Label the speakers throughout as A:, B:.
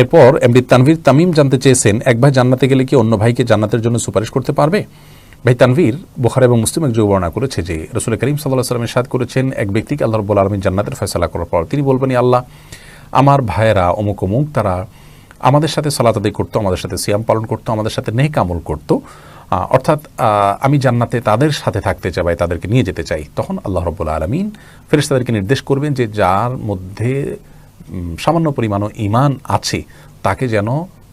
A: এরপর এমডি তানভীর তামিম জানতে চেয়েছেন, এক ভাই জান্নাতে গেলে কি অন্য ভাইকে জান্নাতের জন্য সুপারিশ করতে পারবে? ভাই তানভীর বোখার এবং মুসলিম এক বর্ণনা করেছে যে, রসুল করিম সাল্লাহ সাল্লামের সাদ করেছেন, এক ব্যক্তিকে আল্লাহ রব্বুল আলমী জান্নাতের ফয়সলা করার পর তিনি বলবেন "ইয়া আল্লাহ, আমার ভাইয়েরা অমুক অমুক, তারা আমাদের সাথে সালাত করতো, আমাদের সাথে সিয়াম পালন করতো, আমাদের সাথে নেক আমল করতো। অর্থাৎ আমি জান্নাতে তাদের সাথে থাকতে চাই বা তাদেরকে নিয়ে যেতে চাই। তখন আল্লাহ রব্বুল আলমিন ফেরেস তাদেরকে নির্দেশ করবেন যে, যার মধ্যে সামান্য পরিমাণও ইমান আছে, তাকে যেন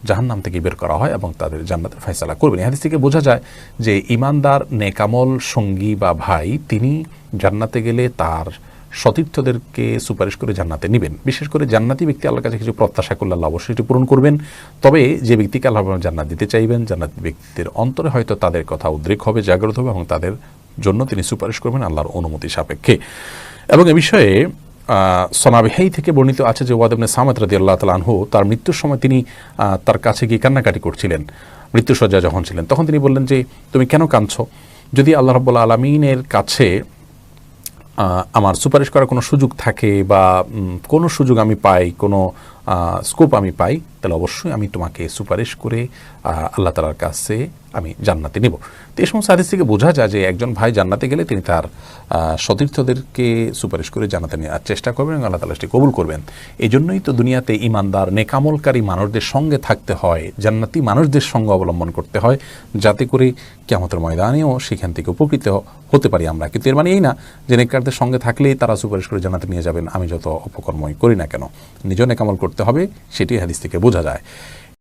A: জাহান্নাম থেকে বের করা হয় এবং তাদের জান্নাতের ফয়সালা করবেন হাদিস থেকে বোঝা যায় যে ইমানদার নেকামল, সঙ্গী বা ভাই, তিনি জান্নাতে গেলে তার সতীর্থদেরকে সুপারিশ করে জান্নাতে নেবেন। বিশেষ করে জান্নাতি ব্যক্তি আল্লাহর কাছে কিছু প্রত্যাশা করলে আল্লাহ অবশ্যই এটি পূরণ করবেন। তবে যে ব্যক্তিকে আল্লাহ জান্নাত দিতে চাইবেন, জান্নাতি ব্যক্তির অন্তরে হয়তো তাদের কথা উদ্রেক হবে, জাগ্রত হবে এবং তাদের জন্য তিনি সুপারিশ করবেন আল্লাহর অনুমতি সাপেক্ষে। এবং এ বিষয়ে সনাবিহাই থেকে বর্ণিত আছে যে ওয়াদেবনে সামাত রাদি আল্লাহ তাল আনহু, তার মৃত্যুর সময় তিনি তার কাছে গিয়ে কান্নাকাটি করছিলেন মৃত্যুসজ্জা যখন ছিলেন। তখন তিনি বললেন যে, তুমি কেন কাঁদছ? যদি আল্লাহ রব্বুল্লা আলমিনের কাছে আমার সুপারিশ করার কোনো সুযোগ থাকে বা কোনো সুযোগ আমি পাই, কোনো স্কোপ আমি পাই, তাহলে অবশ্যই আমি তোমাকে সুপারিশ করে আল্লাহ তালার কাছে আমি জান্নাতে নেব। তো এই সমস্ত হাদিস থেকে বোঝা যায় যে একজন ভাই জান্নাতে গেলে তিনি তার সতীর্থদেরকে সুপারিশ করে জান্নাতে নেওয়ার চেষ্টা করবেন এবং আল্লাহ তালা সেটি কবুল করবেন। এই জন্যই তো দুনিয়াতে ইমানদার, নেকামলকারী মানুষদের সঙ্গে থাকতে হয়, জান্নাতি মানুষদের সঙ্গে অবলম্বন করতে হয়, যাতে করে কেমতের ময়দানেও সেখান থেকে উপকৃত হতে পারি আমরা। কিন্তু এর মানে এই না যে নেককারদের সঙ্গে থাকলেই তারা সুপারিশ করে জানাতে নিয়ে যাবেন, আমি যত অপকর্মই করি না কেন। নিজেও নেকামল করতে হবে সেটি হাদিস থেকে বোঝা যায়।